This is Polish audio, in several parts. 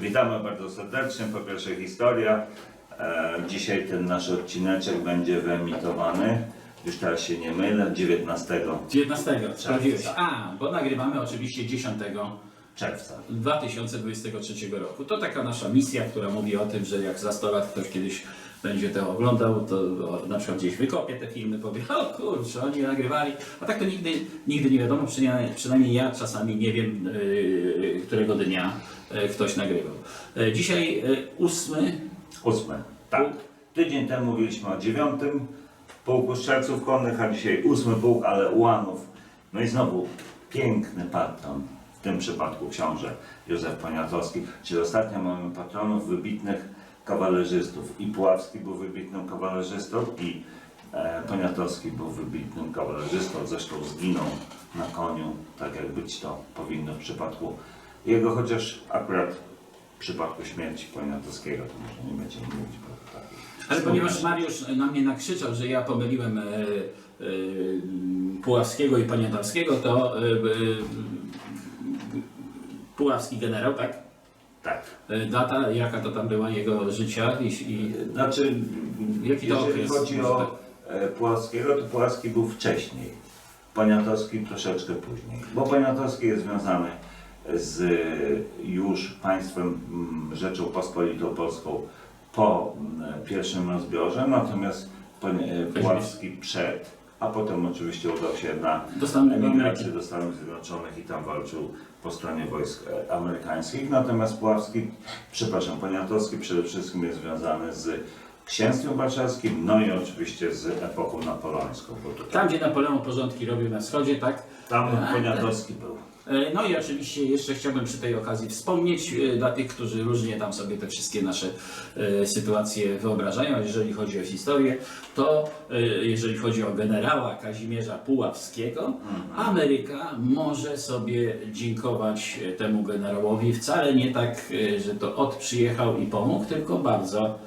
Witamy bardzo serdecznie. Po pierwsze historia. E, dzisiaj ten nasz odcineczek będzie wyemitowany, już teraz się nie mylę, 19 19, sprawdziłeś. A, bo nagrywamy oczywiście 10 czerwca. 2023 roku. To taka nasza misja, która mówi o tym, że jak za 100 lat ktoś kiedyś będzie to oglądał, to na przykład gdzieś wykopie te filmy, powie, o kurczę, oni nagrywali. A tak to nigdy, nigdy nie wiadomo, przynajmniej, przynajmniej ja czasami nie wiem, yy, którego dnia yy, ktoś nagrywał. Yy, dzisiaj yy, ósmy, Ósmy. Tak. Tydzień temu mówiliśmy o dziewiątym pułku strzelców konnych, a dzisiaj ósmy pułk, ale ułanów. No i znowu piękny patron, w tym przypadku książę Józef Poniatowski. Czyli ostatnio mamy patronów wybitnych kawalerzystów. I Puławski był wybitnym kawalerzystą i e, Poniatowski był wybitnym kawalerzystą. Zresztą zginął na koniu, tak jak być to powinno w przypadku jego, chociaż akurat w przypadku śmierci Poniatowskiego to może nie będziemy mówić, bo tak. ale ponieważ Mariusz na mnie nakrzyczał, że ja pomyliłem e, e, Puławskiego i Poniatowskiego, to e, e, Puławski generał, tak? Tak. E, Data, jaka to tam była jego życia i, i Znaczy, Jaki to jeżeli okres? chodzi Może o e, Puławskiego, to Puławski był wcześniej. Poniatowski troszeczkę później. Bo Poniatowski jest związany z e, już państwem mm, Rzeczą Pospolitą Polską po mm, pierwszym rozbiorze, natomiast Poni- e, Puławski przed, a potem oczywiście udał się na emigrację do Stanów Zjednoczonych i tam walczył po stronie wojsk e, amerykańskich. Natomiast Puławski, przepraszam, Poniatowski przede wszystkim jest związany z księstwem warszawskim, no i oczywiście z epoką napoleońską. Tam, gdzie Napoleon porządki robił na wschodzie, tak? tam Poniatowski był. E, No i oczywiście jeszcze chciałbym przy tej okazji wspomnieć e, dla tych, którzy różnie tam sobie te wszystkie nasze e, sytuacje wyobrażają, jeżeli chodzi o historię, to jeżeli chodzi o generała Kazimierza Puławskiego, Ameryka może sobie dziękować temu generałowi. Wcale nie tak, że to od przyjechał i pomógł, tylko bardzo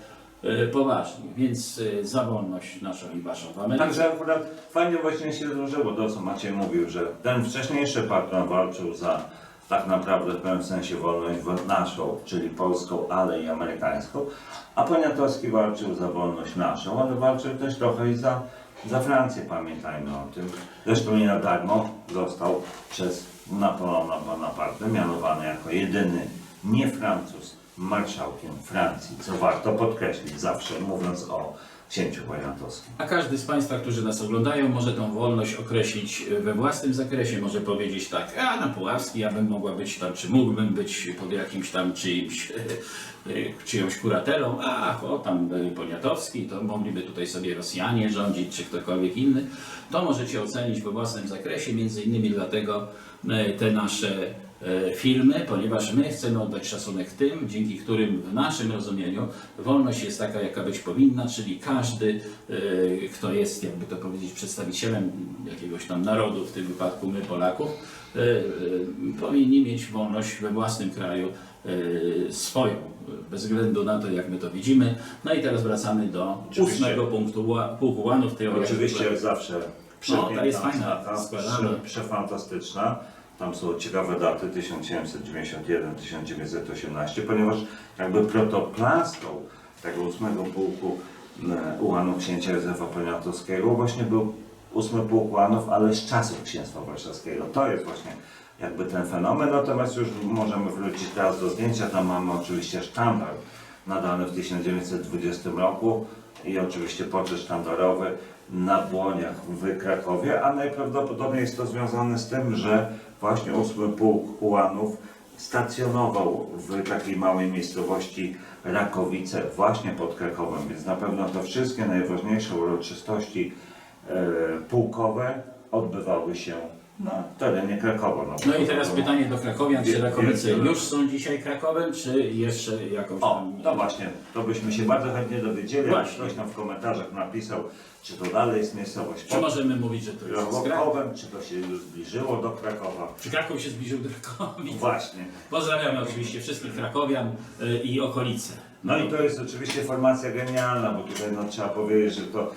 poważnie. Więc e, za wolność naszą i waszą w Ameryce. Także akurat fajnie właśnie się złożyło to, co Maciej mówił, że ten wcześniejszy patron walczył za tak naprawdę w pewnym sensie wolność wo- naszą, czyli polską, ale i amerykańską, a Poniatowski walczył za wolność naszą, ale walczył też trochę i za, za Francję, pamiętajmy o tym. Zresztą nie na darmo został przez Napoleona Bonaparte mianowany jako jedyny nie Francuz marszałkiem Francji, co warto podkreślić zawsze mówiąc o księciu Poniatowskim. A każdy z Państwa, którzy nas oglądają, może tą wolność określić we własnym zakresie. Może powiedzieć tak, a na Puławski ja bym mogła być tam, czy mógłbym być pod jakimś tam czyimś, czyjąś kuratelą, a o tam Poniatowski, to mogliby tutaj sobie Rosjanie rządzić, czy ktokolwiek inny. To możecie ocenić we własnym zakresie, między innymi dlatego e, te nasze filmy, ponieważ my chcemy oddać szacunek tym, dzięki którym w naszym rozumieniu wolność jest taka, jaka być powinna, czyli każdy, e, kto jest, jakby to powiedzieć, przedstawicielem jakiegoś tam narodu, w tym wypadku my Polaków, e, e, powinni mieć wolność we własnym kraju e, swoją, bez względu na to, jak my to widzimy. No i teraz wracamy do Oczywiście. ósmego punktu ła- pułku łanów. Tej Oczywiście jak zawsze No, ta jest fajna, prze- przefantastyczna. Tam są ciekawe daty 1791-1918, ponieważ jakby protoplastą tego ósmego pułku e, ułanów księcia Józefa Poniatowskiego właśnie był ósmy pułk ułanów, ale z czasów księstwa warszawskiego. To jest właśnie jakby ten fenomen, natomiast już możemy wrócić teraz do zdjęcia. Tam mamy oczywiście sztandar nadany w 1920 roku i oczywiście poczet sztandarowy na Błoniach w Krakowie, a najprawdopodobniej jest to związane z tym, że właśnie ósmy pułk ułanów stacjonował w takiej małej miejscowości Rakowice właśnie pod Krakowem, więc na pewno te wszystkie najważniejsze uroczystości e, pułkowe odbywały się na terenie Krakowa. No i teraz pytanie do Krakowian, czy Rakowice wielkie- już są dzisiaj Krakowem, czy jeszcze jakąś O, tam... to właśnie, to byśmy się bardzo chętnie dowiedzieli, jak Właśnie. ktoś nam w komentarzach napisał, czy to dalej jest miejscowość Czy możemy mówić, że to jest Kraków? Krakowem, czy to się już zbliżyło do Krakowa. Czy Kraków się zbliżył do Krakowi? Właśnie. Pozdrawiamy oczywiście wszystkich Krakowian y, i okolice. No i to jest oczywiście formacja genialna, bo tutaj no, trzeba powiedzieć, że to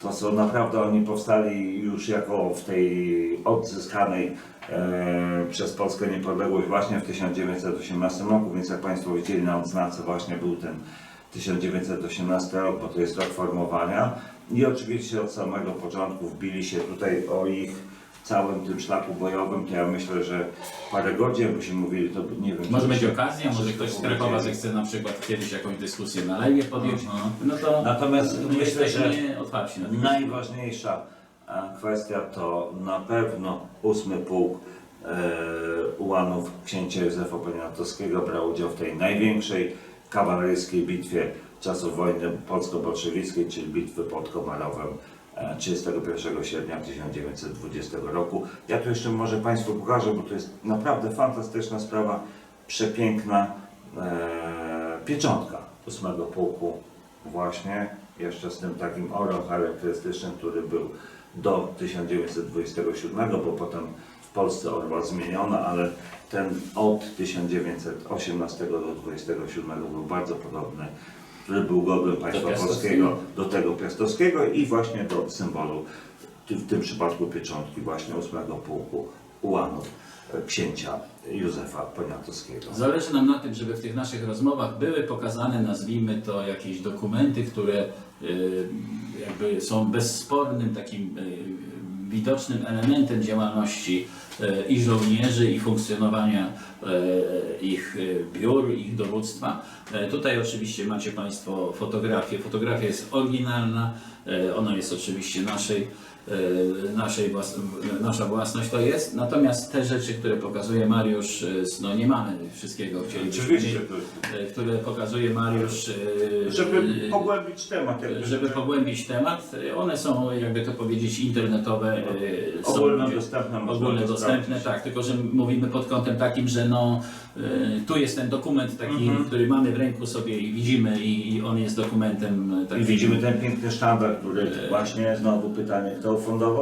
to są naprawdę, oni powstali już jako w tej odzyskanej e, przez Polskę niepodległość właśnie w 1918 roku, więc jak Państwo widzieli na odznace właśnie był ten 1918 rok, bo to jest rok formowania. I oczywiście od samego początku wbili się tutaj o ich całym tym szlaku bojowym, to ja myślę, że parę godzin, byśmy mówili, to nie wiem... Może będzie okazja, może ktoś z Krakowa zechce na przykład kiedyś jakąś dyskusję na lewie podjąć, Mhm. no to Natomiast my myślę, że otwarci na. Najważniejsza e, kwestia to na pewno ósmy pułk e, ułanów księcia Józefa Poniatowskiego brał udział w tej największej kawaleryjskiej bitwie czasów wojny polsko-bolszewickiej, czyli bitwy pod Komarowem 31 sierpnia 1920 roku. Ja tu jeszcze może Państwu pokażę, bo to jest naprawdę fantastyczna sprawa, przepiękna e, pieczątka ósmego pułku właśnie jeszcze z tym takim orłem charakterystycznym, który był do 1927, bo potem w Polsce orła zmieniono, ale ten od 1918 do 27 był bardzo podobny, który był państwa polskiego do tego piastowskiego i właśnie do symbolu, w tym- przypadku pieczątki właśnie 8 pułku ułanów e, księcia Józefa Poniatowskiego. Zależy nam na tym, żeby w tych naszych rozmowach były pokazane, nazwijmy to, jakieś dokumenty, które y, jakby są bezspornym takim y, widocznym elementem działalności y, i żołnierzy, i funkcjonowania y, ich y, biur, ich dowództwa. Tutaj oczywiście macie Państwo fotografię. Fotografia jest oryginalna, ona jest oczywiście naszej e, naszej włas- nasza własność to jest. Natomiast te rzeczy, które pokazuje Mariusz, e, no nie mamy wszystkiego, chcielibyśmy Oczywiście, e, które pokazuje Mariusz, e, żeby e, pogłębić temat. jakby. żeby pogłębić temat. E, One są, jakby to powiedzieć, internetowe. e, są Ogólnodostępne, można Ogólnie to dostępne, sprawdzić. tak, tylko że mówimy pod kątem takim, że no, e, tu jest ten dokument taki, Mhm. który mamy w ręku sobie i widzimy i, on jest dokumentem e, I takim. widzimy ten piękny sztandar, który właśnie znowu pytanie, kto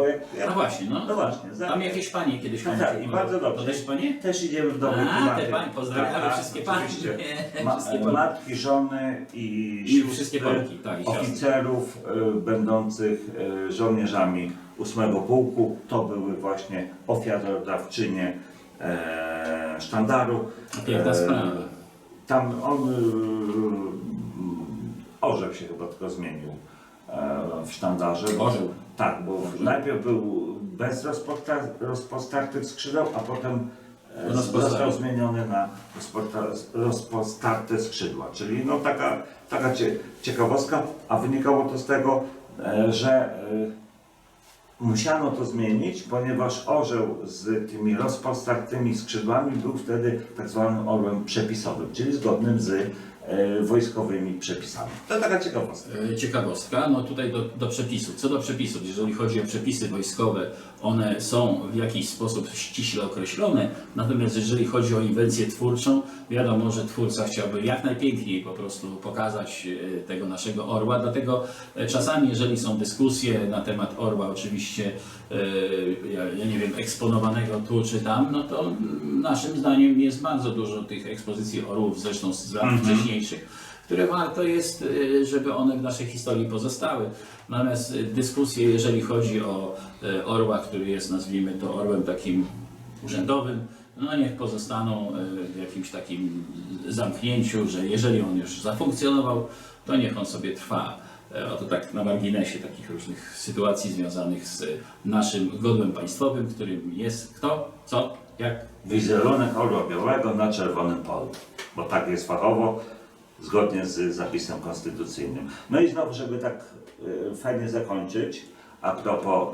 Jak, jak... No właśnie, no. No właśnie, za- Tam jakieś panie kiedyś Tak, panie tak, i bardzo dobrze. To też panie? Też idziemy w dobrej A, klimacie. te panie, pozdrawiamy wszystkie panie. oczywiście. Nie, Ma, wszystkie panie. matki, żony i, I wszystkie Polki, tak, i oficerów y, będących y, żołnierzami ósmego pułku. To były właśnie ofiarodawczynie e, sztandaru. Piękna E, sprawa. Tam on y, orzeł się chyba tylko zmienił w sztandarze. bo- Orzeł? Tak, bo najpierw był bez rozposta- rozpostartych skrzydeł, a potem e, został zmieniony na rozposta- rozpostarte skrzydła. Czyli no taka, taka cie, ciekawostka, a wynikało to z tego, e, że e, Musiano to zmienić, ponieważ orzeł z tymi rozpostartymi skrzydłami był wtedy tak zwanym orłem przepisowym, czyli zgodnym z e, wojskowymi przepisami. To taka ciekawostka. E, Ciekawostka, no tutaj do, do przepisów. Co do przepisów, jeżeli chodzi o przepisy wojskowe, one są w jakiś sposób ściśle określone, natomiast jeżeli chodzi o inwencję twórczą, wiadomo, że twórca chciałby jak najpiękniej po prostu pokazać e, tego naszego orła, dlatego czasami, jeżeli są dyskusje na temat orła, oczywiście, ja, nie wiem, eksponowanego tu czy tam, no to naszym zdaniem jest bardzo dużo tych ekspozycji orłów, zresztą z lat wcześniejszych, które warto jest, y, żeby one w naszej historii pozostały. Natomiast y, dyskusje, jeżeli chodzi o y, orła, który jest, nazwijmy to, orłem takim urzędowym, no niech pozostaną w jakimś takim zamknięciu, że jeżeli on już zafunkcjonował, to niech on sobie trwa. E, Oto tak na marginesie takich różnych sytuacji związanych z naszym godłem państwowym, którym jest kto, co, jak Wizerunek orła białego na czerwonym polu, bo tak jest fachowo, zgodnie z zapisem konstytucyjnym. No i znowu, żeby tak e, fajnie zakończyć, a propos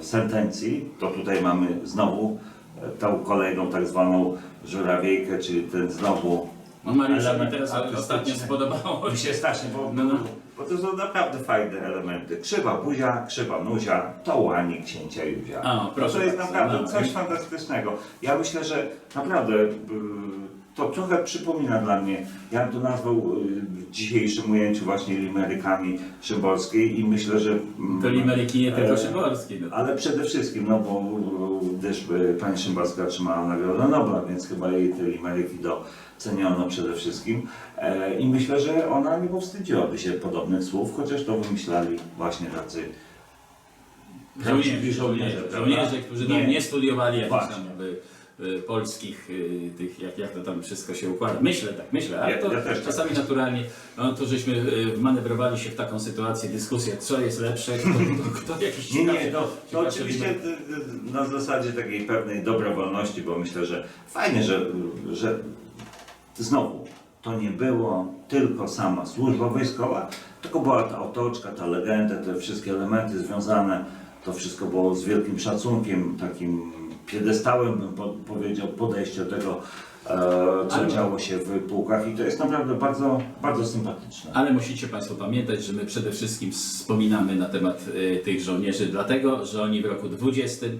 e, sentencji, to tutaj mamy znowu e, tą kolejną tak zwaną żurawiejkę, czyli ten znowu No Mariuszowi Element teraz ostatnio spodobało mi się strasznie, bo, No, no. bo to są naprawdę fajne elementy. Krzywa buzia, krzywa nuzia, to łani księcia Józia. A, proszę to jest naprawdę no. coś fantastycznego. Ja myślę, że naprawdę y, to trochę przypomina dla mnie, ja bym to nazwał y, w dzisiejszym ujęciu właśnie limerykami Szymborskiej i myślę, że... mm, To limeryki nie tylko e, Szymborski. No. Ale przede wszystkim, no bo y, gdyż y, pani Szymborska otrzymała Nagrodę Nobla, więc chyba jej te limeryki doceniono przede wszystkim. E, I myślę, że ona nie powstydziłaby się podobnych słów, chociaż to wymyślali właśnie tacy Żołnierze, żołnierze, żołnierze, którzy tam Nie. nie studiowali jakichś tam polskich, y, tych, jak, jak to tam wszystko się układa. Myślę tak, myślę, ale Ja- to ja też tak czasami naturalnie, no to żeśmy y, manewrowali się w taką sytuację, dyskusję, co jest lepsze, kto, kto, kto jakiś Nie, nie, ciekawszy- to, oczywiście y, y, na zasadzie takiej pewnej dobrowolności, bo myślę, że fajnie, że, że znowu to nie było tylko sama służba wojskowa, tylko była ta otoczka, ta legenda, te wszystkie elementy związane, to wszystko było z wielkim szacunkiem, takim piedestałem bym po, powiedział, podejście do tego, e, co Ale- działo się w pułkach i to jest naprawdę bardzo, bardzo sympatyczne. Ale musicie Państwo pamiętać, że my przede wszystkim wspominamy na temat e, tych żołnierzy, dlatego że oni w roku 20 e,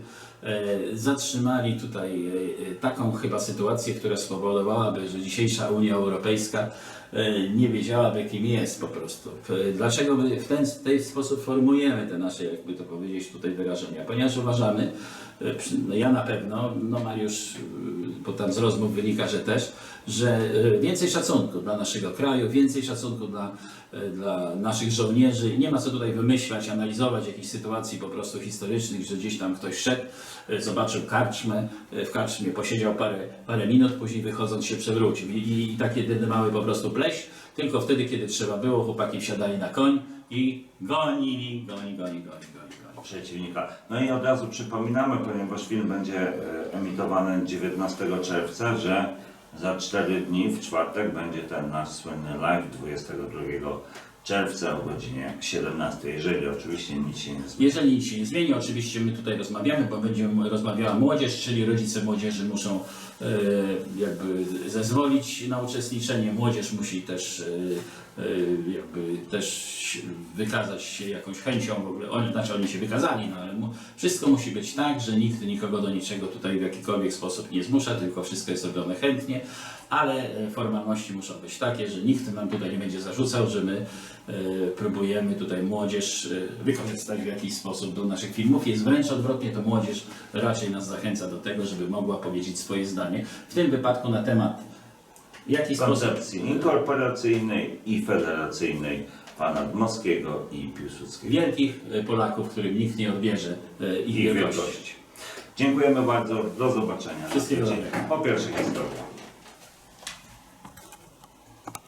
zatrzymali tutaj e, e, taką chyba sytuację, która spowodowałaby, że dzisiejsza Unia Europejska e, nie wiedziałaby kim jest po prostu. E, Dlaczego my w ten, ten sposób formujemy te nasze, jakby to powiedzieć tutaj wyrażenia? Ponieważ uważamy, e, no ja na pewno, no Mariusz, e, bo tam z rozmów wynika, że też, że e, więcej szacunku dla naszego kraju, więcej szacunku dla, e, dla naszych żołnierzy. Nie ma co tutaj wymyślać, analizować jakichś sytuacji po prostu historycznych, że gdzieś tam ktoś szedł, e, zobaczył karczmę, w karczmie posiedział parę, parę minut, później wychodząc się przewrócił. I, i, i tak mały po prostu pleś, tylko wtedy, kiedy trzeba było, chłopaki wsiadali na koń i gonili, goni, goni, goni, goni, goni. przeciwnika. No i od razu przypominamy, ponieważ film będzie emitowany 19 czerwca, że za 4 dni w czwartek będzie ten nasz słynny live 22 czerwca o godzinie 17, jeżeli oczywiście nic się nie zmieni. Jeżeli nic się nie zmieni, oczywiście my tutaj rozmawiamy, bo będzie rozmawiała młodzież, czyli rodzice młodzieży muszą jakby zezwolić na uczestniczenie. Młodzież musi też e, e, jakby też wykazać się jakąś chęcią w ogóle. Oni, znaczy oni się wykazali, no ale wszystko musi być tak, że nikt nikogo do niczego tutaj w jakikolwiek sposób nie zmusza, tylko wszystko jest robione chętnie, ale e, formalności muszą być takie, że nikt nam tutaj nie będzie zarzucał, że my e, próbujemy tutaj młodzież e, wykorzystać w jakiś sposób do naszych filmów. Jest wręcz odwrotnie, to młodzież raczej nas zachęca do tego, żeby mogła powiedzieć swoje zdanie. W tym wypadku na temat w jaki sposób Koncepcji inkorporacyjnej i federacyjnej pana Dmowskiego i Piłsudskiego. wielkich Polaków, którym nikt nie odbierze ich wielkości. Dziękujemy bardzo. Do zobaczenia. Wszystkiego dobrego. Po pierwszej historii.